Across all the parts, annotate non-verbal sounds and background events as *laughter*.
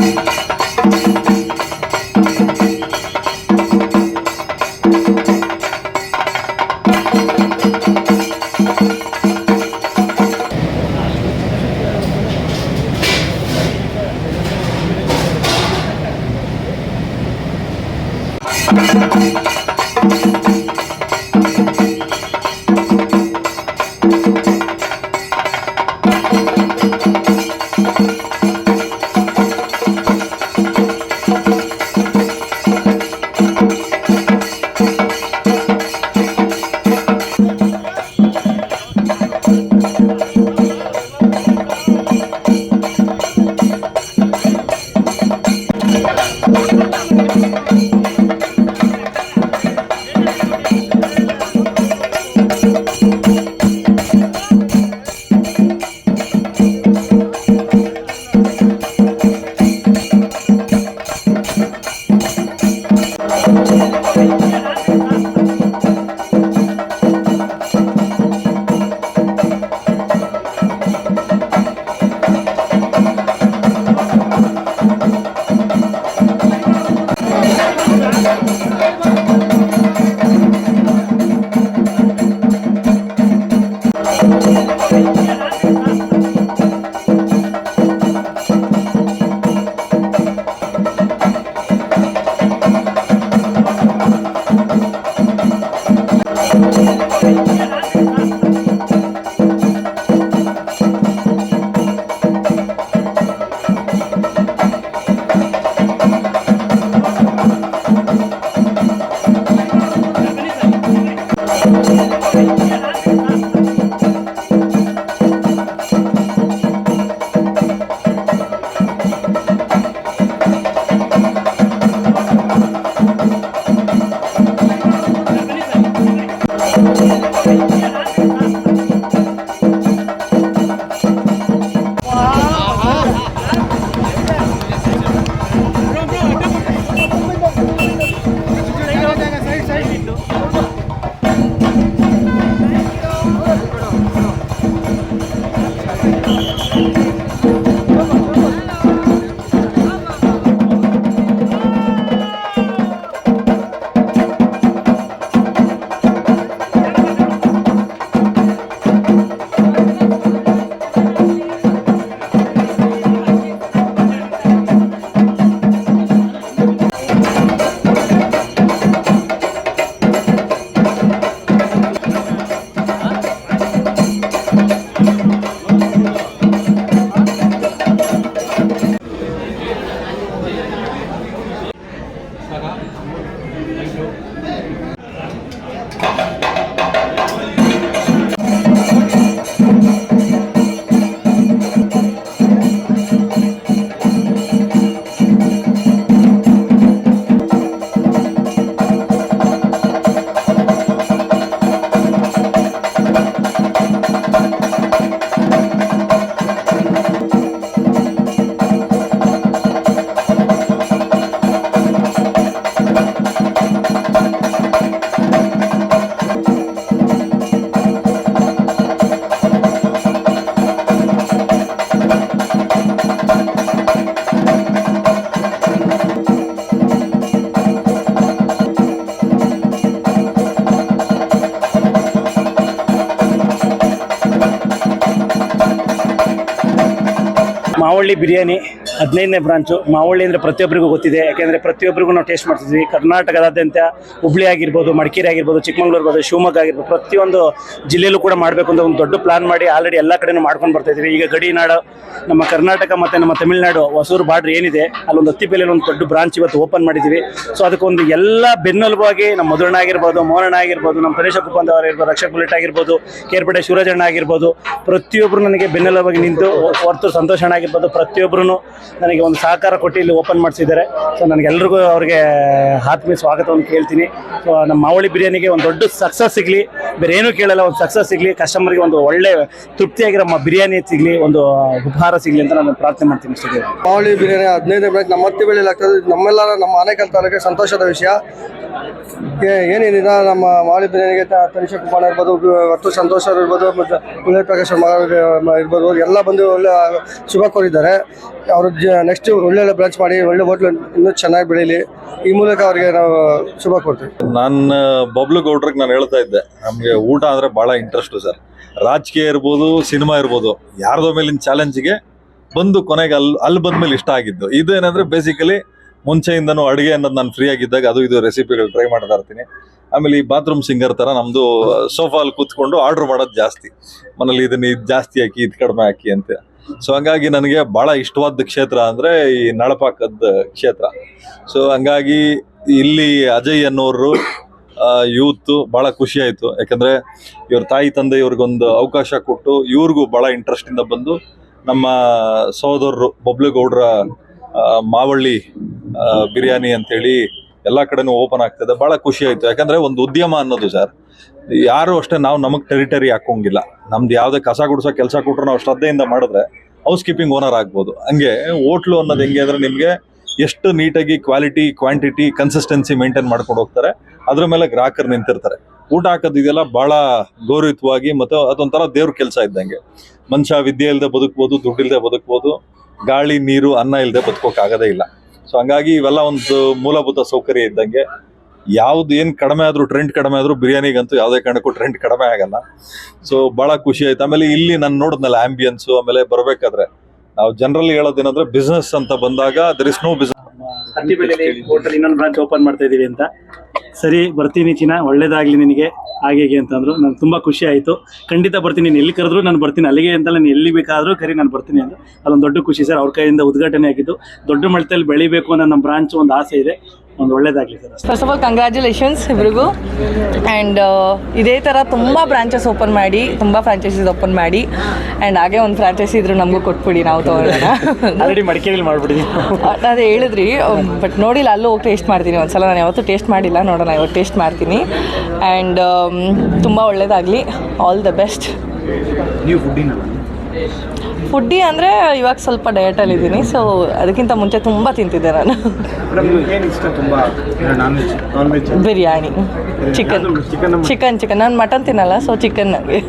Música Mavalli biryani ಹದಿನೈದನೇ branch Mavalli ಅಂದರೆ ಪ್ರತಿಯೊಬ್ಬರಿಗೂ ಗೊತ್ತಿದೆ. ಯಾಕೆಂದರೆ ಪ್ರತಿಯೊಬ್ಬರಿಗೂ ನಾವು ಟೇಸ್ಟ್ ಮಾಡ್ತಿದ್ವಿ. ಕರ್ನಾಟಕದಾದ್ಯಂತ ಹುಬ್ಳಿ ಆಗಿರ್ಬೋದು, ಮಡಿಕೇರಿ ಆಗಿರ್ಬೋದು, ಚಿಕ್ಕಮಂಗ್ಳೂರು ಇರ್ಬೋದು ಶಿವಮೊಗ್ಗ ಆಗಿರ್ಬೋದು, ಪ್ರತಿಯೊಂದು ಜಿಲ್ಲೆಯಲ್ಲೂ ಕೂಡ ಮಾಡಬೇಕು ಅಂತ ಒಂದು ದೊಡ್ಡ ಪ್ಲಾನ್ ಮಾಡಿ ಆಲ್ರೆಡಿ ಎಲ್ಲ ಕಡೆನೂ ಮಾಡ್ಕೊಂಡು ಬರ್ತಾ ಇದ್ವಿ. ಈಗ ಗಡಿನಾಡು, ನಮ್ಮ ಕರ್ನಾಟಕ ಮತ್ತು ನಮ್ಮ ತಮಿಳುನಾಡು, ಹೊಸೂರು ಬಾರ್ಡ್ರ್ ಏನಿದೆ, ಅಲ್ಲೊಂದು ಹತ್ತಿಪೇಲೆಯಲ್ಲಿ ಒಂದು ದೊಡ್ಡ ಬ್ರಾಂಚ್ ಇವತ್ತು ಓಪನ್ ಮಾಡಿದ್ದೀವಿ. ಸೊ ಅದಕ್ಕೊಂದು ಎಲ್ಲ ಬೆನ್ನೆಲುಬಾಗಿ ನಮ್ಮ ಮಧುರಣ ಆಗಿರ್ಬೋದು ಮೋರಣ ಆಗಿರ್ಬೋದು, ನಮ್ಮ ಪ್ರದೇಶ ಕುಪ್ಪಂದ ಇರ್ಬೋದು ರಕ್ಷಕ್ ಬುಲೆಟ್ ಆಗಿರ್ಬೋದು ಕೇರ್ಪೇಟೆ ಶಿವರಾಜಣ್ಣ ಆಗಿರ್ಬೋದು ಪ್ರತಿಯೊಬ್ಬರು ನನಗೆ ಬೆನ್ನೆಲುಬಾಗಿ ನಿಂತು ಹೊರತು ಸಂತೋಷಣ್ಣ ಆಗಿರ್ಬೋದು ಪ್ರತಿಯೊಬ್ಬರು ನನಗೆ ಒಂದು ಸಹಕಾರ ಕೊಟ್ಟು ಇಲ್ಲಿ ಓಪನ್ ಮಾಡಿಸಿದ್ದಾರೆ. ಸೊ ನನಗೆಲ್ರಿಗೂ ಅವ್ರಿಗೆ ಆತ್ಮೀಯ ಸ್ವಾಗತವನ್ನು ಕೇಳ್ತೀನಿ. ಸೊ ನಮ್ಮ ಮಾವಳಿ ಬಿರಿಯಾನಿಗೆ ಒಂದು ದೊಡ್ಡ ಸಕ್ಸಸ್ ಸಿಗಲಿ. ಬೇರೆ ಏನೂ ಕೇಳಲ್ಲ, ಒಂದು ಸಕ್ಸಸ್ ಸಿಗಲಿ. ಕಸ್ಟಮರ್ಗೆ ಒಂದು ಒಳ್ಳೆ ತೃಪ್ತಿಯಾಗಿರೋ ನಮ್ಮ ಬಿರಿಯಾನಿ ಸಿಗಲಿ, ಒಂದು ಉಪಹಾರ ಸಿಗಲಿ ಅಂತ ನಾನು ಪ್ರಾರ್ಥನೆ ಮಾಡ್ತೀನಿ ಮಾವಳಿ ಬಿರಿಯಾನಿ ಹದಿನೈದು ಬೆಳಗ್ಗೆ ನಮ್ಮ ಹತ್ತಿ ಬೆಳೆಯಲಾಗ್ತದೆ ನಮ್ಮೆಲ್ಲರ, ನಮ್ಮ ಆನೇಕಲ್ ತಾಲೂಕಿಗೆ ಸಂತೋಷದ ವಿಷಯ. ಏನೇನಿದೆ ನಮ್ಮ ಮಾಳಿ ಬಿರಿಯಾನಿಗೆ ತನಿಷಾ ಕುಮಾರ್ ಇರ್ಬೋದು ಮತ್ತು ಸಂತೋಷ್ ಅವರು ಇರ್ಬೋದು, ಮತ್ತು ಪುಣ್ಯ ಪ್ರಕಾಶ್ ಇರ್ಬೋದು, ಎಲ್ಲ ಬಂದು ಒಳ್ಳೆ ಶುಭ ಕೋರಿದ್ದಾರೆ. ಅವರು ನೆಕ್ಸ್ಟ್ ಒಳ್ಳೊಳ್ಳೆ ಬ್ರಾಂಚ್ ಮಾಡಿ, ಒಳ್ಳೆ ಹೋಟ್ಲು ಇನ್ನೂ ಚೆನ್ನಾಗಿ ಬೆಳೀಲಿ. ಈ ಮೂಲಕ ಅವರಿಗೆ ನಾವು ಶುಭ ಕೊಡ್ತೀವಿ ನಾನು ಬಬ್ಲು ಗೌಡ್ರಿಗೆ ನಾನು ಹೇಳ್ತಾ ಇದ್ದೆ. ನಮಗೆ ಊಟ ಅಂದರೆ ಭಾಳ ಇಂಟ್ರೆಸ್ಟು ಸರ್. ರಾಜಕೀಯ ಇರ್ಬೋದು, ಸಿನಿಮಾ ಇರ್ಬೋದು, ಯಾರ್ದೋ ಮೇಲಿನ ಚಾಲೆಂಜ್ಗೆ ಬಂದು ಕೊನೆಗೆ ಅಲ್ಲಿ ಅಲ್ಲಿ ಬಂದ್ಮೇಲೆ ಇಷ್ಟ ಆಗಿದ್ದು. ಇದೇನಂದ್ರೆ ಬೇಸಿಕಲಿ ಮುಂಚೆಯಿಂದನೂ ಅಡುಗೆ ಅನ್ನೋದು ನಾನು ಫ್ರೀ ಆಗಿದ್ದಾಗ ಅದು ಇದು ರೆಸಿಪಿಗಳು ಟ್ರೈ ಮಾಡ್ತಾ ಇರ್ತೀನಿ. ಆಮೇಲೆ ಈ ಬಾತ್ರೂಮ್ ಸಿಂಗರ್ ಥರ ನಮ್ಮದು ಸೋಫಾಲ್ ಕೂತ್ಕೊಂಡು ಆರ್ಡ್ರ್ ಮಾಡೋದು ಜಾಸ್ತಿ. ಮನೇಲಿ ಇದನ್ನು ಇದು ಜಾಸ್ತಿ ಹಾಕಿ, ಇದು ಕಡಿಮೆ ಹಾಕಿ ಅಂತ. ಸೊ ಹಂಗಾಗಿ ನನಗೆ ಭಾಳ ಇಷ್ಟವಾದ ಕ್ಷೇತ್ರ ಅಂದರೆ ಈ ನಳಪಾಕದ ಕ್ಷೇತ್ರ. ಸೊ ಹಂಗಾಗಿ ಇಲ್ಲಿ ಅಜಯ್ ಅನ್ನೋರು ಯೂತ್ ಭಾಳ ಖುಷಿ ಆಯಿತು. ಯಾಕಂದರೆ ಇವ್ರ ತಾಯಿ ತಂದೆ ಇವ್ರಿಗೊಂದು ಅವಕಾಶ ಕೊಟ್ಟು ಇವ್ರಿಗೂ ಭಾಳ ಇಂಟ್ರೆಸ್ಟಿಂದ ಬಂದು ನಮ್ಮ ಸಹೋದರರು ಬಬ್ಲುಗೌಡ್ರ ಮಾವಳ್ಳಿ ಬಿರಿಯಾನಿ ಅಂತೇಳಿ ಎಲ್ಲಾ ಕಡೆನೂ ಓಪನ್ ಆಗ್ತದೆ. ಬಹಳ ಖುಷಿ ಆಯ್ತು. ಯಾಕಂದ್ರೆ ಒಂದು ಉದ್ಯಮ ಅನ್ನೋದು ಸರ್ ಯಾರು ಅಷ್ಟೇ ನಾವು ನಮಗ್ ಟೆರಿಟರಿ ಹಾಕೋಂಗಿಲ್ಲ ನಮ್ದು ಯಾವ್ದೇ ಕಸ ಗುಡಿಸೋ ಕೆಲಸ ಕೊಟ್ಟರು ನಾವು ಶ್ರದ್ಧೆಯಿಂದ ಮಾಡಿದ್ರೆ ಹೌಸ್ ಕೀಪಿಂಗ್ ಓನರ್ ಆಗ್ಬೋದು. ಹಂಗೆ ಹೋಟ್ಲು ಅನ್ನೋದು ಹೆಂಗೆ ಅಂದ್ರೆ ನಿಮ್ಗೆ ಎಷ್ಟು ನೀಟಾಗಿ ಕ್ವಾಲಿಟಿ ಕ್ವಾಂಟಿಟಿ ಕನ್ಸಿಸ್ಟೆನ್ಸಿ ಮೇಂಟೈನ್ ಮಾಡ್ಕೊಂಡು ಹೋಗ್ತಾರೆ. ಅದ್ರ ಮೇಲೆ ಗ್ರಾಹಕರು ನಿಂತಿರ್ತಾರೆ. ಊಟ ಹಾಕೋದಿದೆಲ್ಲ ಬಹಳ ಗೌರವಿತವಾಗಿ ಮತ್ತು ಅದೊಂಥರ ದೇವ್ರ ಕೆಲಸ ಇದ್ದಂಗೆ. ಮನುಷ್ಯ ವಿದ್ಯೆ ಇಲ್ಲದೆ ಬದುಕ್ಬೋದು ದುಡ್ಡಿಲ್ಲದೆ ಬದುಕ್ಬೋದು, ಗಾಳಿ, ನೀರು, ಅನ್ನ ಇಲ್ಲದೆ ಬದುಕೋಕ್ಕಾಗದೇ ಇಲ್ಲ. ಸೊ ಹಂಗಾಗಿ ಇವೆಲ್ಲ ಒಂದು ಮೂಲಭೂತ ಸೌಕರ್ಯ ಇದ್ದಂಗೆ. ಯಾವ್ದು ಏನ್ ಕಡಿಮೆ ಆದ್ರೂ ಟ್ರೆಂಡ್ ಕಡಿಮೆ ಆದ್ರೂ ಬಿರಿಯಾನಿಗಂತೂ ಯಾವುದೇ ಕಾರಣಕ್ಕೂ ಟ್ರೆಂಡ್ ಕಡಿಮೆ ಆಗಲ್ಲ. ಸೊ ಬಹಳ ಖುಷಿ ಆಯ್ತು. ಆಮೇಲೆ ಇಲ್ಲಿ ನಾನು ನೋಡಿದ್ನಲ್ಲ ಆಂಬಿಯನ್ಸ್ ಆಮೇಲೆ ಬರಬೇಕಾದ್ರೆ, ನಾವು ಜನರಲ್ ಹೇಳೋದೇನಂದ್ರೆ ಬಿಸ್ನೆಸ್ ಅಂತ ಬಂದಾಗ ದರ್ ಇಸ್ ನೋ ಬಿಸ್ನೆಸ್ ಹತ್ತಿಬೆಲೆಯಲ್ಲಿ ಹೋಟೆಲ್ ಇನ್ನೊಂದು ಬ್ರಾಂಚ್ ಓಪನ್ ಮಾಡ್ತಾ ಇದೀವಿ ಅಂತ. ಸರಿ ಬರ್ತೀನಿ ಚಿನ್ನ ಒಳ್ಳೇದಾಗ್ಲಿ ನಿನಗೆ. ಹಾಗೆ ಹೀಗೆ ಅಂತಂದ್ರು. ನಂಗೆ ತುಂಬಾ ಖುಷಿ ಆಯ್ತು. ಖಂಡಿತ ಬರ್ತೀನಿ. ನೀನು ಎಲ್ಲಿ ಕರೆದ್ರು ನಾನು ಬರ್ತೀನಿ. ಅಲ್ಲಿಗೆ ಅಂತಲ್ಲ ನೀನು ಎಲ್ಲಿ ಬೇಕಾದರೂ ಕರಿ ನಾನು ಬರ್ತೀನಿ ಅಂತ ಅದೊಂದು ದೊಡ್ಡ ಖುಷಿ ಸರ್. ಅವ್ರ ಕೈಯಿಂದ ಉದ್ಘಾಟನೆ ಆಗಿದ್ದು. ದೊಡ್ಡ ಮಟ್ಟದಲ್ಲಿ ಬೆಳಿಬೇಕು ಅನ್ನೋ ನಮ್ಮ ಬ್ರಾಂಚ್ ಒಂದು ಆಸೆ ಇದೆ. ಒಂದು ಒಳ್ಳೇದಾಗಲಿ sir first of all congratulations ಇಬ್ಬರಿಗೂ ಆ್ಯಂಡ್ ಇದೇ ಥರ ತುಂಬ ಬ್ರಾಂಚಸ್ ಓಪನ್ ಮಾಡಿ ತುಂಬ ಫ್ರಾಂಚೈಸೀಸ್ ಓಪನ್ ಮಾಡಿ. ಆ್ಯಂಡ್ ಹಾಗೆ ಒಂದು ಫ್ರಾಂಚೈಸಿ ಇದ್ರು ನಮಗೂ ಕೊಟ್ಬಿಡಿ ನಾವು ತೊಗೊಳ್ಳೋಣ. ಆಲ್ರೆಡಿ ಮಡಿಕೇರಿಯಲ್ಲಿ ಮಾಡಿಬಿಡಿ ಅದೇ ಹೇಳಿದ್ರಿ ಬಟ್ ನೋಡಿಲ್ಲ ಅಲ್ಲೂ ಹೋಗಿ ಟೇಸ್ಟ್ ಮಾಡ್ತೀನಿ ಒಂದ್ಸಲ. ನಾನು ಯಾವತ್ತೂ ಟೇಸ್ಟ್ ಮಾಡಿಲ್ಲ ನೋಡೋಣ ಇವತ್ತು ಟೇಸ್ಟ್ ಮಾಡ್ತೀನಿ. ಆ್ಯಂಡ್ ತುಂಬ ಒಳ್ಳೇದಾಗಲಿ. ಆಲ್ ದ ಬೆಸ್ಟ್ ನೀವು ಫುಡ್ಡಿನಲ್ಲ ಫುಡ್ಡಿ ಅಂದರೆ ಇವಾಗ ಸ್ವಲ್ಪ ಡಯಟಲ್ಲಿದ್ದೀನಿ ಸೊ ಅದಕ್ಕಿಂತ ಮುಂಚೆ ತುಂಬ ತಿಂತಿದ್ದೆ ನಾನು. ಏನು ಇಷ್ಟ ತುಂಬ? Non veg biryani chicken chicken chicken chicken ನಾನು ಮಟನ್ ತಿನ್ನಲ್ಲ ಸೊ ಚಿಕನ್ ನನಗೆ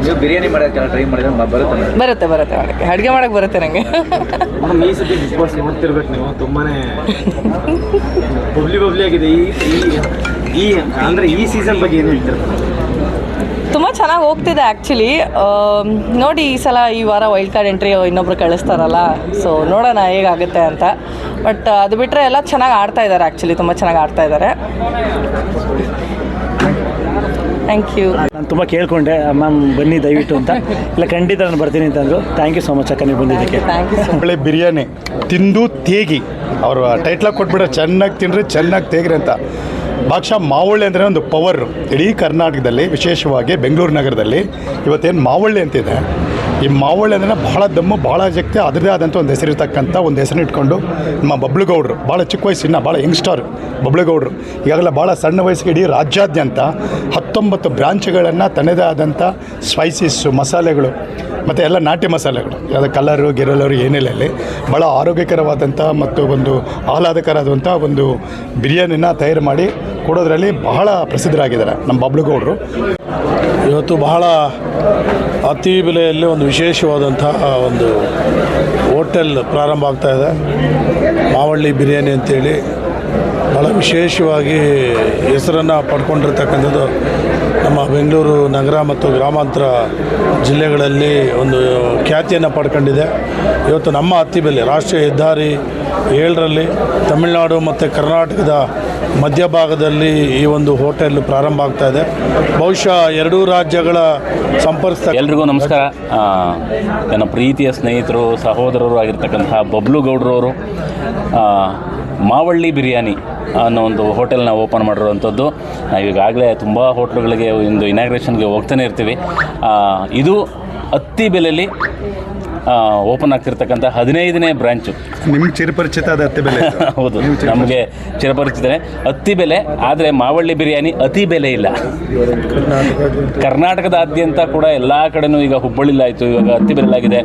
ನೀವು ಬಿರಿಯಾನಿ ಟ್ರೈ ಬರುತ್ತೆ ಬರುತ್ತೆ ಮಾಡಕ್ಕೆ. ಅಡುಗೆ ಮಾಡಕ್ಕೆ ಬರುತ್ತೆ ನನಗೆ ಮೇಡಮ್ ಈ ಸತಿ ಬಿಗ್ ಬಾಸ್ ನೋಡ್ತಿರ್ಬೇಕು ನೀವು ತುಂಬಾನೇ *laughs* ಬಬ್ಲಿ ಬಬ್ಲಿ ಆಗಿದೆ. ಈ ಈ- ಈ ಅಂದ್ರೆ ಈ ಸೀಸನ್ ಬಗ್ಗೆ ಏನು ಹೇಳ್ತಾರೆ? ತುಂಬ ಚೆನ್ನಾಗಿ ಹೋಗ್ತಿದೆ ಆ್ಯಕ್ಚುಲಿ ನೋಡಿ ಈ ಸಲ ಈ ವಾರ ವೈಲ್ಡ್ ಕಾರ್ಡ್ ಎಂಟ್ರಿ ಇನ್ನೊಬ್ರು ಕಳಿಸ್ತಾರಲ್ಲ ಸೊ ನೋಡೋಣ ಹೇಗಾಗುತ್ತೆ ಅಂತ. ಬಟ್ ಅದು ಬಿಟ್ಟರೆ ಎಲ್ಲ ಚೆನ್ನಾಗಿ ಆಡ್ತಾ ಇದ್ದಾರೆ ಆ್ಯಕ್ಚುಲಿ ತುಂಬ ಚೆನ್ನಾಗಿ ಆಡ್ತಾ ಇದ್ದಾರೆ ಥ್ಯಾಂಕ್ ಯು ನಾನು ತುಂಬ ಕೇಳ್ಕೊಂಡೆ ಮ್ಯಾಮ್ ಬನ್ನಿ ದಯವಿಟ್ಟು ಅಂತ. ಇಲ್ಲ ಖಂಡಿತ ನಾನು ಬರ್ತೀನಿ ಅಂತಂದ್ರು ಥ್ಯಾಂಕ್ ಯು ಸೊ ಮಚ್ ಅಕ್ಕ ನೀವು ಬಂದಿದ್ದಕ್ಕೆ. ಥ್ಯಾಂಕ್ ಯು ಒಳ್ಳೆ ಬಿರಿಯಾನಿ. ತಿಂದು ತೇಗಿ. ಅವರು ಟೈಟ್ಲಾಗಿ ಕೊಟ್ಬಿಟ್ರೆ ಚೆನ್ನಾಗಿ ತಿನ್ನಿರಿ ಚೆನ್ನಾಗಿ ತೇಗ್ರಿ ಅಂತ. ಭಾಷಾ ಮಾವಳ್ಳಿ ಅಂದರೆ ಒಂದು ಪವರ್ ಇಡೀ ಕರ್ನಾಟಕದಲ್ಲಿ, ವಿಶೇಷವಾಗಿ ಬೆಂಗಳೂರು ನಗರದಲ್ಲಿ ಇವತ್ತೇನು ಮಾವಳ್ಳಿ ಅಂತಿದೆ. ಈ ಮಾವಳ್ಳಿ ಅಂದರೆ ಬಹಳ ದಮ್ಮು ಭಾಳ ಶಕ್ತಿ, ಅದರದೇ ಆದಂಥ ಒಂದು ಹೆಸರಿರ್ತಕ್ಕಂಥ ಒಂದು ಹೆಸರು ಇಟ್ಕೊಂಡು ನಮ್ಮ ಬಬ್ಲುಗೌಡರು ಭಾಳ ಚಿಕ್ಕ ವಯಸ್ಸಿನ ಭಾಳ ಯಂಗ್ಸ್ಟಾರ್ ಬಬ್ಲುಗೌಡರು ಈಗಾಗಲೇ ಭಾಳ ಸಣ್ಣ ವಯಸ್ಸಿಗೆ ಇಡೀ ರಾಜ್ಯಾದ್ಯಂತ ಹತ್ತೊಂಬತ್ತು ಬ್ರಾಂಚ್ಗಳನ್ನು ತನ್ನದೇ ಆದಂಥ ಸ್ಪೈಸಸ್ಸು ಮಸಾಲೆಗಳು, ಮತ್ತು ಎಲ್ಲ ನಾಟಿ ಮಸಾಲೆಗಳು, ಯಾವುದೇ ಕಲರು ಗಿರಲರು ಏನಿಲ್ಲ ಅಲ್ಲಿ. ಭಾಳ ಆರೋಗ್ಯಕರವಾದಂಥ ಮತ್ತು ಒಂದು ಆಹ್ಲಾದಕರವಾದಂಥ ಒಂದು ಬಿರಿಯಾನಿನ ತಯಾರು ಮಾಡಿ ಕೊಡೋದ್ರಲ್ಲಿ ಬಹಳ ಪ್ರಸಿದ್ಧರಾಗಿದ್ದಾರೆ ನಮ್ಮ ಬಬ್ಲುಗೌಡರು. ಇವತ್ತು ಬಹಳ ಅತಿ ಬೆಲೆಯಲ್ಲಿ ಒಂದು ವಿಶೇಷವಾದಂಥ ಒಂದು ಹೋಟೆಲ್ ಪ್ರಾರಂಭ ಆಗ್ತಾ ಇದೆ. ಮಾವಳ್ಳಿ ಬಿರಿಯಾನಿ ಅಂತೇಳಿ ಭಾಳ ವಿಶೇಷವಾಗಿ ಹೆಸರನ್ನು ಪಡ್ಕೊಂಡಿರ್ತಕ್ಕಂಥದ್ದು ನಮ್ಮ ಬೆಂಗಳೂರು ನಗರ ಮತ್ತು ಗ್ರಾಮಾಂತರ ಜಿಲ್ಲೆಗಳಲ್ಲಿ ಒಂದು ಖ್ಯಾತಿಯನ್ನು ಪಡ್ಕೊಂಡಿದೆ. ಇವತ್ತು ನಮ್ಮ ಅತ್ತಿಬೆಲೆ ರಾಷ್ಟ್ರೀಯ ಹೆದ್ದಾರಿ ಏಳರಲ್ಲಿ ತಮಿಳುನಾಡು ಮತ್ತು ಕರ್ನಾಟಕದ ಮಧ್ಯಭಾಗದಲ್ಲಿ ಈ ಒಂದು ಹೋಟೆಲ್ ಪ್ರಾರಂಭ ಆಗ್ತಾ ಇದೆ. ಬಹುಶಃ ಎರಡೂ ರಾಜ್ಯಗಳ ಸಂಪರ್ಕ ಎಲ್ರಿಗೂ ನಮಸ್ಕಾರ. ನನ್ನ ಪ್ರೀತಿಯ ಸ್ನೇಹಿತರು, ಸಹೋದರರು ಆಗಿರ್ತಕ್ಕಂತಹ ಬಬ್ಲು ಗೌಡ್ರವರು ಮಾವಳ್ಳಿ ಬಿರಿಯಾನಿ ಅನ್ನೋ ಒಂದು ಹೋಟೆಲ್ನ ಓಪನ್ ಮಾಡಿರುವಂಥದ್ದು. ನಾವು ಈಗಾಗಲೇ ತುಂಬ ಹೋಟ್ಲುಗಳಿಗೆ ಒಂದು ಇನಾಗ್ರೇಷನ್ಗೆ ಹೋಗ್ತಾನೆ ಇರ್ತೀವಿ. ಇದು ಅತ್ತಿ ಬೆಲೆಯಲ್ಲಿ ಓಪನ್ ಆಗ್ತಿರ್ತಕ್ಕಂಥ ಹದಿನೈದನೇ ಬ್ರಾಂಚು. ನಿಮ್ಗೆ ಚಿರಪರಿಚಿತ ಅದು ಅತ್ತಿ ಬೆಲೆ *laughs* ಹೌದು. ನಮಗೆ ಚಿರಪರಿಚಿತನೇ. ಅತ್ತಿ ಬೆಲೆ ಆದರೆ ಮಾವಳ್ಳಿ ಬಿರಿಯಾನಿ ಅತಿ ಬೆಲೆ ಇಲ್ಲ. ಕರ್ನಾಟಕದಾದ್ಯಂತ ಕೂಡ ಎಲ್ಲ ಕಡೆನೂ ಈಗ ಹುಬ್ಬಳ್ಳಿಲಾಯಿತು ಇವಾಗ ಅತಿ ಬೆಲೆಲಾಗಿದೆ.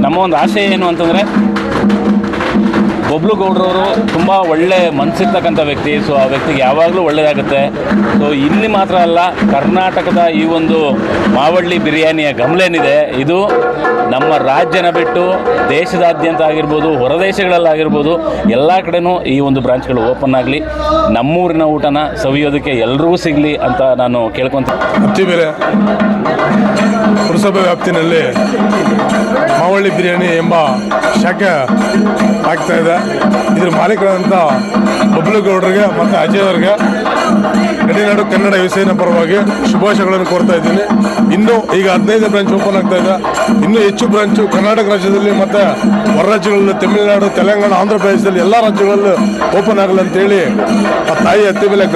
ನಮ್ಮ ಒಂದು ಆಶಯ ಏನು ಅಂತಂದರೆ ಬಬ್ಲು ಗೌಡ್ರವರು ತುಂಬ ಒಳ್ಳೆ ಮನಸ್ಸಿರ್ತಕ್ಕಂಥ ವ್ಯಕ್ತಿ. ಸೊ ಆ ವ್ಯಕ್ತಿಗೆ ಯಾವಾಗಲೂ ಒಳ್ಳೆಯದಾಗುತ್ತೆ ಸೊ ಇಲ್ಲಿ ಮಾತ್ರ ಅಲ್ಲ, ಕರ್ನಾಟಕದ ಈ ಒಂದು ಮಾವಳ್ಳಿ ಬಿರಿಯಾನಿಯ ಗಮಲೇನಿದೆ. ಇದು ನಮ್ಮ ರಾಜ್ಯನ ಬಿಟ್ಟು ದೇಶದಾದ್ಯಂತ ಆಗಿರ್ಬೋದು, ಹೊರದೇಶಗಳಲ್ಲಾಗಿರ್ಬೋದು, ಎಲ್ಲ ಕಡೆನೂ ಈ ಒಂದು ಬ್ರಾಂಚ್ಗಳು ಓಪನ್ ಆಗಲಿ. ನಮ್ಮೂರಿನ ಊಟನ ಸವಿಯೋದಕ್ಕೆ ಎಲ್ರಿಗೂ ಸಿಗಲಿ ಅಂತ ನಾನು ಕೇಳ್ಕೊತೀನಿ ಬೇರೆ, ಪುರಸಭೆ ವ್ಯಾಪ್ತಿನಲ್ಲಿ ಮಾವಳ್ಳಿ ಬಿರಿಯಾನಿ ಎಂಬ ಶಾಖೆ ಆಗ್ತಾ ಇದೆ. ಇದ್ರ ಮಾಲೀಕರಾದಂಥ ಬಬ್ಲುಗೌಡರಿಗೆ ಮತ್ತು ಅಜಯ್ ಅವರಿಗೆ ಗಡಿನಾಡು ಕನ್ನಡ ಯುವಸೇನೆ ಪರವಾಗಿ ಶುಭಾಶಯಗಳನ್ನು ಕೋರ್ತಾ ಇದ್ದೀನಿ. ಇನ್ನೂ ಈಗ ಹದಿನೈದು ಬ್ರಾಂಚ್ ಓಪನ್ ಆಗ್ತಾ ಇದೆ. ಇನ್ನೂ ಹೆಚ್ಚು ಬ್ರಾಂಚು ಕರ್ನಾಟಕ ರಾಜ್ಯದಲ್ಲಿ ಮತ್ತು ಹೊರ ರಾಜ್ಯಗಳಲ್ಲಿ ತಮಿಳುನಾಡು, ತೆಲಂಗಾಣ ಆಂಧ್ರ ಪ್ರದೇಶದಲ್ಲಿ ಎಲ್ಲ ರಾಜ್ಯಗಳಲ್ಲೂ ಓಪನ್ ಆಗಲಿ ಅಂತೇಳಿ ಆ ತಾಯಿ ಹತ್ತಿ ಮೇಲೆ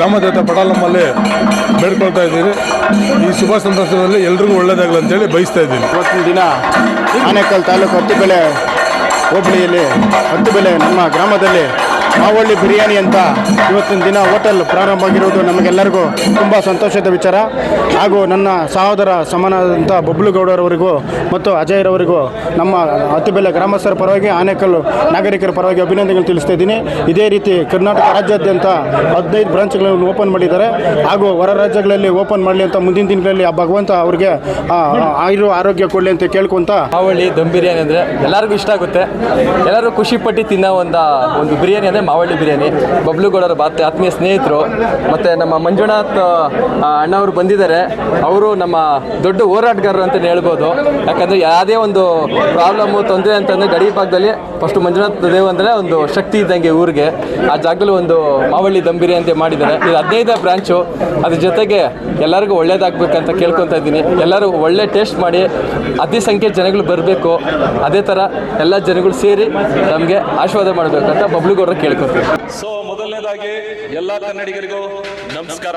ಪಟಾಲಮ್ಮಲ್ಲಿ ಬೇಡ್ಕೊಳ್ತಾ ಇದ್ದೀನಿ. ಈ ಶುಭ ಸಂದರ್ಭದಲ್ಲಿ ಎಲ್ರಿಗೂ ಒಳ್ಳೇದಾಗಲಿ ಅಂತೇಳಿ ಬಯಸ್ತಾ ಇದ್ದೀನಿ. ಇವತ್ತಿನ ದಿನ ಆನೇಕಲ್ ತಾಲೂಕು ಹತ್ತಿಬೆಲೆ ಹೋಬಳಿಯಲ್ಲಿ ಹತ್ತಿಬೆಲೆ ನಮ್ಮ ಗ್ರಾಮದಲ್ಲಿ ಮಾವಳ್ಳಿ ಬಿರಿಯಾನಿ ಅಂತ ಇವತ್ತಿನ ದಿನ ಹೋಟೆಲ್ ಪ್ರಾರಂಭ ಆಗಿರುವುದು ನಮಗೆಲ್ಲರಿಗೂ ತುಂಬ ಸಂತೋಷದ ವಿಚಾರ. ಹಾಗೂ ನನ್ನ ಸಹೋದರ ಸಮಾನದಂಥ ಬಬ್ಲುಗೌಡರವರಿಗೂ ಮತ್ತು ಅಜಯ್ರವರಿಗೂ ನಮ್ಮ ಅತಿಬೆಲೆ ಗ್ರಾಮಸ್ಥರ ಪರವಾಗಿ ಆನೇಕಲ್ ನಾಗರಿಕರ ಪರವಾಗಿ ಅಭಿನಂದನೆಗಳು ತಿಳಿಸ್ತಾ ಇದ್ದೀನಿ. ಇದೇ ರೀತಿ ಕರ್ನಾಟಕ ರಾಜ್ಯಾದ್ಯಂತ ಹದಿನೈದು ಬ್ರಾಂಚ್ಗಳನ್ನು ಓಪನ್ ಮಾಡಿದ್ದಾರೆ. ಹಾಗೂ ಹೊರ ರಾಜ್ಯಗಳಲ್ಲಿ ಓಪನ್ ಮಾಡಲಿ ಅಂತ ಮುಂದಿನ ದಿನಗಳಲ್ಲಿ ಆ ಭಗವಂತ ಅವರಿಗೆ ಆಯುರು ಆರೋಗ್ಯ ಕೊಡಲಿ ಅಂತ ಕೇಳ್ಕೊಂತ ಮಾವಳ್ಳಿ ದಮ್ ಬಿರಿಯಾನಿ ಅಂದರೆ ಎಲ್ಲರಿಗೂ ಇಷ್ಟ ಆಗುತ್ತೆ. ಎಲ್ಲರೂ ಖುಷಿಪಟ್ಟು ತಿನ್ನೋ ಒಂದು ಒಂದು ಬಿರಿಯಾನಿ ಅಂದರೆ ಮಾವಳ್ಳಿ ಬಿರಿಯಾನಿ. ಬಬ್ಲುಗೌಡರ ಬಾತ್ ಆತ್ಮೀಯ ಸ್ನೇಹಿತರು, ಮತ್ತು ನಮ್ಮ ಮಂಜುನಾಥ್ ಅಣ್ಣವರು ಬಂದಿದ್ದಾರೆ. ಅವರು ನಮ್ಮ ದೊಡ್ಡ ಹೋರಾಟಗಾರರು ಅಂತಲೇ ಹೇಳ್ಬೋದು. ಯಾಕಂದರೆ ಯಾವುದೇ ಒಂದು ಪ್ರಾಬ್ಲಮ್ಮು ತೊಂದರೆ ಅಂತಂದರೆ ಗಡಿ ಭಾಗದಲ್ಲಿ ಫಸ್ಟು ಮಂಜುನಾಥ್ ದೇವ್ ಅಂದರೆ ಒಂದು ಶಕ್ತಿ ಇದ್ದಂಗೆ ಊರಿಗೆ. ಆ ಜಾಗದಲ್ಲಿ ಒಂದು ಮಾವಳ್ಳಿ ದಂಬಿರಿ ಅಂತ ಮಾಡಿದ್ದಾರೆ. ಇದು ಹದಿನೈದು ಬ್ರಾಂಚು. ಅದ್ರ ಜೊತೆಗೆ ಎಲ್ಲರಿಗೂ ಒಳ್ಳೇದಾಗಬೇಕಂತ ಕೇಳ್ಕೊತಾ ಇದ್ದೀನಿ. ಎಲ್ಲರೂ ಒಳ್ಳೆ ಟೇಸ್ಟ್ ಮಾಡಿ ಅತಿ ಸಂಖ್ಯೆ ಜನಗಳು ಬರಬೇಕು. ಅದೇ ಥರ ಎಲ್ಲ ಜನಗಳು ಸೇರಿ ನಮಗೆ ಆಶೀರ್ವಾದ ಮಾಡಬೇಕಂತ ಬಬ್ಲುಗೌಡರು ಕೇಳ್ಕೊತೀವಿ. ಸೊ ಮೊದಲನೇದಾಗಿ ಎಲ್ಲ ಕನ್ನಡಿಗರಿಗೂ ನಮಸ್ಕಾರ.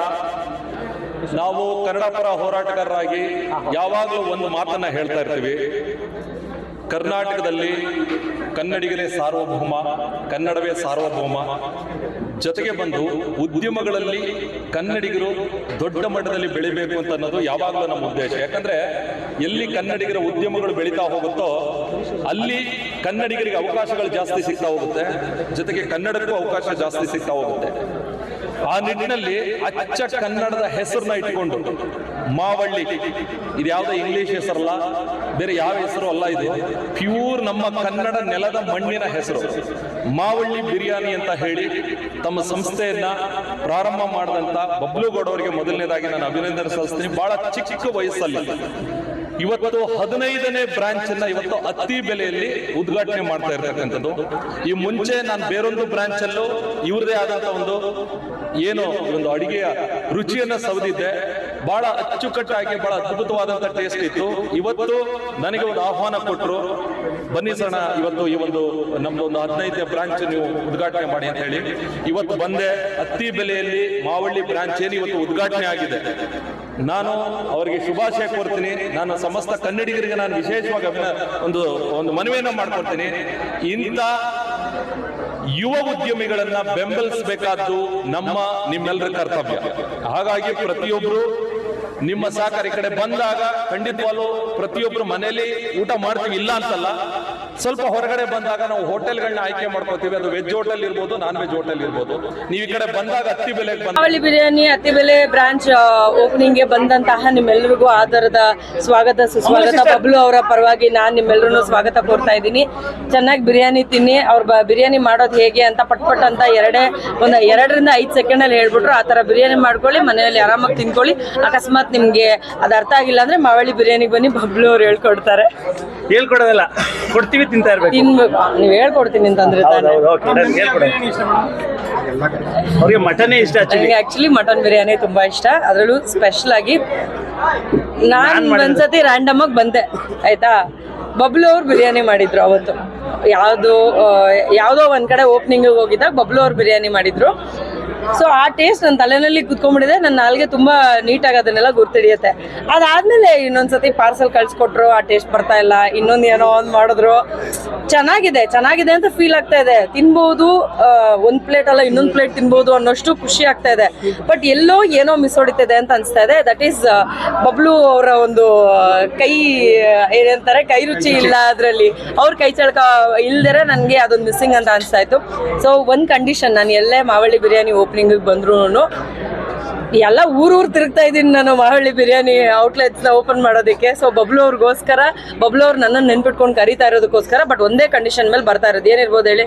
ನಾವು ಕನ್ನಡ ಪರ ಹೋರಾಟಗಾರರಾಗಿ ಯಾವಾಗಲೂ ಒಂದು ಮಾತನ್ನ ಹೇಳ್ತಾ ಇರ್ತೀವಿ. ಕರ್ನಾಟಕದಲ್ಲಿ ಕನ್ನಡಿಗರೇ ಸಾರ್ವಭೌಮ, ಕನ್ನಡವೇ ಸಾರ್ವಭೌಮ. ಜೊತೆಗೆ ಬಂದು ಉದ್ಯಮಗಳಲ್ಲಿ ಕನ್ನಡಿಗರು ದೊಡ್ಡ ಮಟ್ಟದಲ್ಲಿ ಬೆಳಿಬೇಕು ಅಂತ ಅನ್ನೋದು ಯಾವಾಗಲೂ ನಮ್ಮ ಉದ್ದೇಶ. ಯಾಕಂದ್ರೆ ಎಲ್ಲಿ ಕನ್ನಡಿಗರ ಉದ್ಯಮಗಳು ಬೆಳೀತಾ ಹೋಗುತ್ತೋ ಅಲ್ಲಿ ಕನ್ನಡಿಗರಿಗೆ ಅವಕಾಶಗಳು ಜಾಸ್ತಿ ಸಿಗ್ತಾ ಹೋಗುತ್ತೆ. ಜೊತೆಗೆ ಕನ್ನಡಕ್ಕೂ ಅವಕಾಶ ಜಾಸ್ತಿ ಸಿಗ್ತಾ ಹೋಗುತ್ತೆ. ಆ ನಿಟ್ಟಿನಲ್ಲಿ ಅಚ್ಚ ಕನ್ನಡದ ಹೆಸರನ್ನ ಇಟ್ಕೊಂಡು ಮಾವಳ್ಳಿ, ಇದು ಯಾವುದೇ ಇಂಗ್ಲಿಷ್ ಹೆಸರಲ್ಲ, ಬೇರೆ ಯಾವ ಹೆಸರು ಅಲ್ಲ ಇದು, ಪ್ಯೂರ್ ನಮ್ಮ ಕನ್ನಡ ನೆಲದ ಮಣ್ಣಿನ ಹೆಸರು. ಮಾವಳ್ಳಿ ಬಿರಿಯಾನಿ ಅಂತ ಹೇಳಿ ತಮ್ಮ ಸಂಸ್ಥೆಯನ್ನ ಪ್ರಾರಂಭ ಮಾಡಿದಂತ ಬಬ್ಲುಗೌಡ ಅವರಿಗೆ ಮೊದಲನೇದಾಗಿ ನಾನು ಅಭಿನಂದನೆ ಸಲ್ಲಿಸ್ತೀನಿ. ಬಹಳ ಚಿಕ್ಕ ವಯಸ್ಸಲ್ಲಿ. ಇವತ್ತು ಹದಿನೈದನೇ ಬ್ರಾಂಚ್ ಅನ್ನ ಇವತ್ತು ಅತಿ ಬೆಲೆಯಲ್ಲಿ ಉದ್ಘಾಟನೆ ಮಾಡ್ತಾ ಇರ್ತಕ್ಕಂಥದ್ದು. ಈ ಮುಂಚೆ ನಾನು ಬೇರೊಂದು ಬ್ರಾಂಚ್ ಅಲ್ಲೂ ಇವ್ರದೇ ಆದಂತ ಒಂದು ಏನು ಒಂದು ಅಡಿಗೆಯ ರುಚಿಯನ್ನ ಸವದಿದ್ದೆ. ಬಹಳ ಅಚ್ಚುಕಟ್ಟಾಗಿ, ಬಹಳ ಅದ್ಭುತವಾದಂತ ಟೇಸ್ಟ್ ಇತ್ತು. ಇವತ್ತು ನನಗೆ ಒಂದು ಆಹ್ವಾನ ಕೊಟ್ಟರು ಬನ್ನಿ ಸಣ್ಣ, ಇವತ್ತು ಈ ಒಂದು ನಮ್ದು ಒಂದು ಹದಿನೈದನೇ ಬ್ರಾಂಚ್ ನೀವು ಉದ್ಘಾಟನೆ ಮಾಡಿ ಅಂತ ಹೇಳಿ. ಇವತ್ತು ಬಂದೆ ಅತ್ತಿ ಬೆಲೆಯಲ್ಲಿ ಮಾವಳ್ಳಿ ಬ್ರಾಂಚ್ ಏನು ಇವತ್ತು ಉದ್ಘಾಟನೆ ಆಗಿದೆ. ನಾನು ಅವರಿಗೆ ಶುಭಾಶಯ ಕೋರ್ತೀನಿ. ನಾನು ಸಮಸ್ತ ಕನ್ನಡಿಗರಿಗೆ ನಾನು ವಿಶೇಷವಾಗಿ ಅಭಿನ, ಒಂದು ಒಂದು ಮನವಿಯನ್ನು ಮಾಡ್ಕೊಡ್ತೀನಿ. ಇಂಥ ಯುವ ಉದ್ಯಮಿಗಳನ್ನ ಬೆಂಬಲಿಸಬೇಕಾದ್ದು ನಮ್ಮ ನಿಮ್ಮೆಲ್ಲರ ಕರ್ತವ್ಯ. ಹಾಗಾಗಿ ಪ್ರತಿಯೊಬ್ಬರು ನಿಮ್ಮ ಸಹಕಾರ ಈ ಕಡೆ ಬಂದಾಗ ಖಂಡಿತವಾಗ್ಲೂ ಪ್ರತಿಯೊಬ್ಬರು ಮನೆಯಲ್ಲಿ ಊಟ ಮಾಡ್ತೀವಿ. ಇಲ್ಲ ಅಂತಲ್ಲ ಸ್ವಲ್ಪ ಹೊರಗಡೆ ಬಂದಾಗ ನಾವು ಹೋಟೆಲ್ಗಳನ್ನ ಆಯ್ಕೆ ಮಾಡ್ಕೋತೀವಿ ಅದು ವೆಜ್ ಹೋಟೆಲ್ ಇರ್ಬೋದು ನಾನ್ ವೆಜ್ ಹೋಟೆಲ್ ಇರ್ಬೋದು. ನೀವು ಈ ಕಡೆ ಬಂದಾಗ ಹತ್ತಿ ಬೆಲೆ ಬಂದ ಬಿರಿಯಾನಿ ಬಿರಿಯಾನಿ ಅತ್ತಿಬೆಲೆ ಬ್ರಾಂಚ್ ಓಪನಿಂಗ್ಗೆ ಬಂದಂತಹ ನಿಮ್ಮೆಲ್ಲರಿಗೂ ಆಧಾರದ ಸ್ವಾಗತ ಸುಸ್ವಾಗತ. ಬಬ್ಲು ಅವರ ಪರವಾಗಿ ನಾನು ನಿಮ್ಮೆಲ್ಲರೂ ಸ್ವಾಗತ ಕೋರ್ತಾ ಇದ್ದೀನಿ. ಚೆನ್ನಾಗಿ ಬಿರಿಯಾನಿ ತಿನ್ನಿ. ಅವ್ರ ಬ ಬಿರಿಯಾನಿ ಮಾಡೋದು ಹೇಗೆ ಅಂತ ಪಟ್ ಪಟ್ ಅಂತ ಎರಡೇ ಒಂದ್ ಎರಡರಿಂದ ಐದು ಸೆಕೆಂಡಲ್ಲಿ ಹೇಳ್ಬಿಟ್ರು ಆ ಥರ ಬಿರಿಯಾನಿ ಮಾಡ್ಕೊಳ್ಳಿ ಮನೆಯಲ್ಲಿ ಆರಾಮಾಗಿ ತಿನ್ಕೊಳ್ಳಿ. ಅಕಸ್ಮಾತ್ ನಿಮ್ಗೆ ಅದು ಅರ್ಥ ಆಗಿಲ್ಲ ಅಂದ್ರೆ ಮಾವಳ್ಳಿ ಬಿರಿಯಾನಿಗೆ ಬನ್ನಿ ಬಬ್ಲು ಅವ್ರು ಹೇಳ್ಕೊಡ್ತಾರೆ. ಹೇಳ್ಕೊಡೋದಲ್ಲ. ಕೊಡ್ತೀವಿ ತಿಂತಾ ಇರ್ಬೇಕು. ತಿನ್ಬೇಕು. ನೀವು ಹೇಳ್ಕೊಡ್ತೀನಿ ಅಂತಂದ್ರೆ ಹೌದು ಓಕೆ ಅವ್ರಿಗೆ ಮಟನೇ ಇಷ್ಟ ಆಕ್ಚುಲಿ ನನಗೆ ಆಕ್ಚುಲಿ ಮಟನ್ ಬಿರಿಯಾನಿ ತುಂಬಾ ಇಷ್ಟ. ಅದರಲ್ಲೂ ಸ್ಪೆಷಲ್ ಆಗಿ ನಾನು ಒಂದ್ಸತಿ ರ್ಯಾಂಡಮ್ ಆಗಿ ಬಂದೆ. ಆಯ್ತಾ? ಬಬ್ಲು ಅವ್ರು ಬಿರಿಯಾನಿ ಮಾಡಿದ್ರು ಅವತ್ತು. ಯಾವುದು ಯಾವುದೋ ಒಂದ್ ಕಡೆ ಓಪನಿಂಗ್ ಹೋಗಿದ್ದಾಗ ಬಬ್ಲು ಅವ್ರು ಬಿರಿಯಾನಿ ಮಾಡಿದ್ರು. ಸೊ ಆ ಟೇಸ್ಟ್ ನನ್ನ ತಲೆನಲ್ಲಿ ಕುತ್ಕೊಂಡ್ಬಿಟ್ಟಿದೆ. ನನ್ನ ನಾಲ್ಗೆ ತುಂಬಾ ನೀಟಾಗಿ ಅದನ್ನೆಲ್ಲ ಗುರ್ತಿಡಿಯುತ್ತೆ ಅದಾದ್ಮೇಲೆ ಇನ್ನೊಂದ್ಸತಿ ಪಾರ್ಸಲ್ ಕಳ್ಸಿಕೊಟ್ರು ಆ ಟೇಸ್ಟ್ ಬರ್ತಾ ಇಲ್ಲ. ಇನ್ನೊಂದು ಏನೋ ಒಂದು ಮಾಡಿದ್ರು. ಚೆನ್ನಾಗಿದೆ ಚೆನ್ನಾಗಿದೆ ಅಂತ ಫೀಲ್ ಆಗ್ತಾ ಇದೆ. ತಿನ್ಬೋದು ಒಂದು ಪ್ಲೇಟ್ ಅಲ್ಲ ಇನ್ನೊಂದು ಪ್ಲೇಟ್ ತಿನ್ಬೋದು ಅನ್ನೋಷ್ಟು ಖುಷಿ ಆಗ್ತಾ ಇದೆ. ಬಟ್ ಎಲ್ಲೋ ಏನೋ ಮಿಸ್ ಹೊಡಿತಿದೆ ಅಂತ ಅನಿಸ್ತಾ ಇದೆ. ದಟ್ ಈಸ್ ಬಬ್ಲು ಅವರ ಒಂದು ಕೈ ಏನಂತಾರೆ ಕೈ ರುಚಿ ಇಲ್ಲ ಅದರಲ್ಲಿ. ಅವ್ರ ಕೈ ಚಳಕ ಇಲ್ದರೆ ನನಗೆ ಅದೊಂದು ಮಿಸ್ಸಿಂಗ್ ಅಂತ ಅನಿಸ್ತಾ ಇತ್ತು. ಸೊ ಒಂದು ಕಂಡೀಷನ್ ನಾನು ಎಲ್ಲೇ ಮಾವಳ್ಳಿ ಬಿರಿಯಾನಿ ಓಪನಿಂಗಿಗೆ ಬಂದ್ರು ಎಲ್ಲ ಊರೂರು ತಿರುಗ್ತಾ ಇದ್ದೀನಿ ನಾನು ಮಹಳ್ಳಿ ಬಿರಿಯಾನಿ ಔಟ್ಲೆಟ್ಸ್ನ ಓಪನ್ ಮಾಡೋದಕ್ಕೆ. ಸೊ ಬಬ್ಲು ಅವ್ರಿಗೋಸ್ಕರ, ಬಬ್ಲು ಅವ್ರು ನನ್ನನ್ನು ನೆನ್ಪಿಟ್ಕೊಂಡು ಕರಿತಾ ಇರೋದಕ್ಕೋಸ್ಕರ ಬಟ್ ಒಂದೇ ಕಂಡೀಷನ್ ಮೇಲೆ ಬರ್ತಾ ಇರೋದು. ಏನಿರ್ಬೋದು ಹೇಳಿ?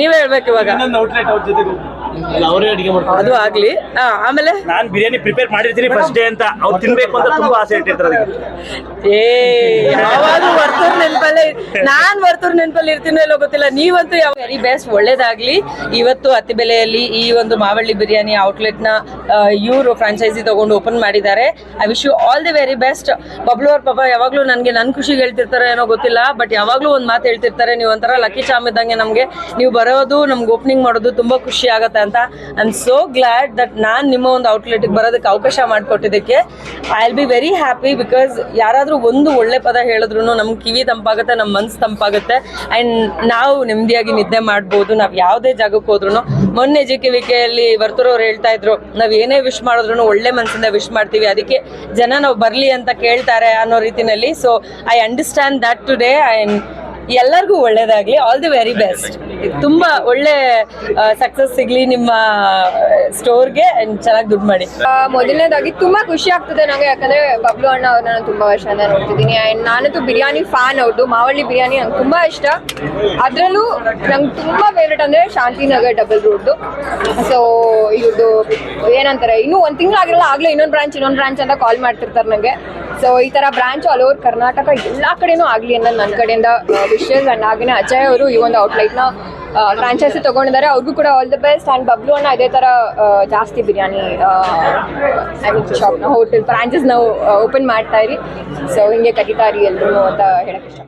ನೀವೇ ಹೇಳ್ಬೇಕು ಇವಾಗ. ಅವ್ರ ಅಡಿಗೆ ಮಾಡ್ತಾರೆ ಅದು ಆಗ್ಲಿ. ಆ, ಆಮೇಲೆ? ನಾನು ಬಿರಿಯಾನಿ ಪ್ರಿಪೇರ್ ಮಾಡಿರ್ತೀನಿ ಫಸ್ಟ್ ಡೇ ಅಂತ ಅವ್ರು ತಿನ್ಬೇಕು ಅಂತ ತುಂಬಾ ಆಸೆ ಇಟ್ಟಿರ್ತಾರೆ ಅದಕ್ಕೆ. ಏ ಯಾವಾಗ ವರ್ತೂರ್ ನೆನಪಲ್ಲೇ ನಾನ್ ವರ್ತೂರ್ ನೆನಪಲ್ಲಿ ಇರ್ತೀನೋ ಇಲ್ಲೋ ಗೊತ್ತಿಲ್ಲ. ನೀವಂತೂ ಯಾವ ವೆರಿ ಬೆಸ್ಟ್ ಒಳ್ಳೇದಾಗ್ಲಿ. ಇವತ್ತು ಅತಿ ಬೆಲೆಯಲ್ಲಿ ಈ ಒಂದು ಮಾವಳ್ಳಿ ಬಿರಿಯಾನಿ ಔಟ್ಲೆಟ್ನ ಇವರು ಫ್ರಾಂಚೈಸಿ ತಗೊಂಡು ಓಪನ್ ಮಾಡಿದ್ದಾರೆ. I wish you all the very best Bablu ಅವ್ರ ಪಾಪ ಯಾವಾಗ್ಲೂ ನನ್ಗೆ ನನ್ ಖುಷಿಗೆ ಹೇಳ್ತಿರ್ತಾರೆ ಏನೋ ಗೊತ್ತಿಲ್ಲ ಬಟ್ ಯಾವಾಗ್ಲೂ ಒಂದ್ ಮಾತು ಹೇಳ್ತಿರ್ತಾರೆ. ನೀವು ಒಂಥರ ಲಕ್ಕಿ ಚಾಮ್ ಇದ್ದಂಗೆ ನಮ್ಗೆ. ನೀವು ಬರೋದು ನಮ್ಗೆ ಓಪನಿಂಗ್ ಮಾಡೋದು ತುಂಬಾ ಖುಷಿ ಆಗುತ್ತೆ. ಅಂತ. I am so glad that ನಾನು ನಿಮ್ಮ ಒಂದು ಔಟ್ಲೆಟ್ಗೆ ಬರೋದಕ್ಕೆ ಅವಕಾಶ ಮಾಡಿಕೊಟ್ಟಿದ್ದಕ್ಕೆ. I will be very happy because ಯಾರಾದರೂ ಒಂದು ಒಳ್ಳೆ ಪದ ಹೇಳಿದ್ರು ನಮ್ಮ ಕಿವಿ ತಂಪಾಗುತ್ತೆ ನಮ್ಮ ಮನ್ಸು ತಂಪಾಗುತ್ತೆ. ಆ್ಯಂಡ್ ನಾವು ನೆಮ್ಮದಿಯಾಗಿ ನಿದ್ದೆ ಮಾಡ್ಬೋದು. ನಾವು ಯಾವುದೇ ಜಾಗಕ್ಕೆ ಹೋದ್ರು ಮೊನ್ನೆ ಜಿ ಕೆ ವಿಕೆಯಲ್ಲಿ ಹೇಳ್ತಾ ಇದ್ರು, ನಾವು ಏನೇ ವಿಶ್ ಮಾಡಿದ್ರು ಒಳ್ಳೆ ಮನಸ್ಸಿಂದ ವಿಶ್ ಮಾಡ್ತೀವಿ. ಅದಕ್ಕೆ ಜನ ನಾವು ಬರಲಿ ಅಂತ ಕೇಳ್ತಾರೆ ಅನ್ನೋ ರೀತಿನಲ್ಲಿ. So I understand that today and ಎಲ್ಲರಿಗೂ ಒಳ್ಳೇದಾಗ್ಲಿ. ಆಲ್ ದಿ ವೆರಿ ಬೆಸ್ಟ್ ತುಂಬಾ ಒಳ್ಳೆ ಸಕ್ಸಸ್ ಸಿಗ್ಲಿ ನಿಮ್ಮ ಸ್ಟೋರ್ಗೆ ಚೆನ್ನಾಗಿ ದುಡ್ಡು ಮಾಡಿ. ಮೊದಲನೇದಾಗಿ ತುಂಬಾ ಖುಷಿ ಆಗ್ತದೆ ನನಗೆ ಯಾಕಂದ್ರೆ ಬಬ್ಲು ಅಣ್ಣ ಅವ್ರನ್ನ ನಾನು ತುಂಬಾ ವರ್ಷದಿಂದ ನೋಡ್ತಿದ್ದೀನಿ. ಆ್ಯಂಡ್ ನಾನಂತೂ ಬಿರಿಯಾನಿ ಫ್ಯಾನ್ ಅವ್ರದ್ದು ಮಾವಳ್ಳಿ ಬಿರಿಯಾನಿ ನಂಗೆ ತುಂಬಾ ಇಷ್ಟ. ಅದರಲ್ಲೂ ನಂಗೆ ತುಂಬಾ ಫೇವ್ರೇಟ್ ಅಂದ್ರೆ ಶಾಂತಿನಗರ್ ಡಬಲ್ ರೋಡ್ದು ಸೊ ಇವ್ರದ್ದು ಏನಂತಾರೆ ಇನ್ನೂ ಒಂದು ತಿಂಗಳಾಗಿರಲ್ಲ ಆಗ್ಲೇ ಇನ್ನೊಂದು ಬ್ರಾಂಚ್ ಇನ್ನೊಂದು ಬ್ರಾಂಚ್ ಅಂತ ಕಾಲ್ ಮಾಡ್ತಿರ್ತಾರೆ ನನಗೆ ಸೊ ಈ ಥರ ಬ್ರಾಂಚ್ ಆಲ್ ಓವರ್ ಕರ್ನಾಟಕ ಎಲ್ಲ ಕಡೆನೂ ಆಗಲಿ ಅನ್ನೋದು ನನ್ನ ಕಡೆಯಿಂದ ವಿಶೇಷ ಅಂಡ್ ಹಾಗೆಯೇ ಅಜಯ್ ಅವರು ಈ ಒಂದು ಔಟ್ಲೈಟ್ನ ಫ್ರಾಂಚೈಸಿ ತೊಗೊಂಡಿದ್ದಾರೆ. ಅವ್ರಿಗೂ ಕೂಡ all the best and Bablu ಅಣ್ಣ ಅದೇ ಥರ ಜಾಸ್ತಿ ಬಿರಿಯಾನಿ ಐ ಮೀನ್ ಶಾಪ್ನ ಹೋಟೆಲ್ ಫ್ರಾಂಚೈಸ್ ನಾವು ಓಪನ್ ಮಾಡ್ತಾ ಇರಿ. ಸೊ ಹಿಂಗೆ ಕರೀತಾ ಇರಿ ಎಲ್ರು ಅಂತ ಹೇಳಕ್ಕೆ ಇಷ್ಟ.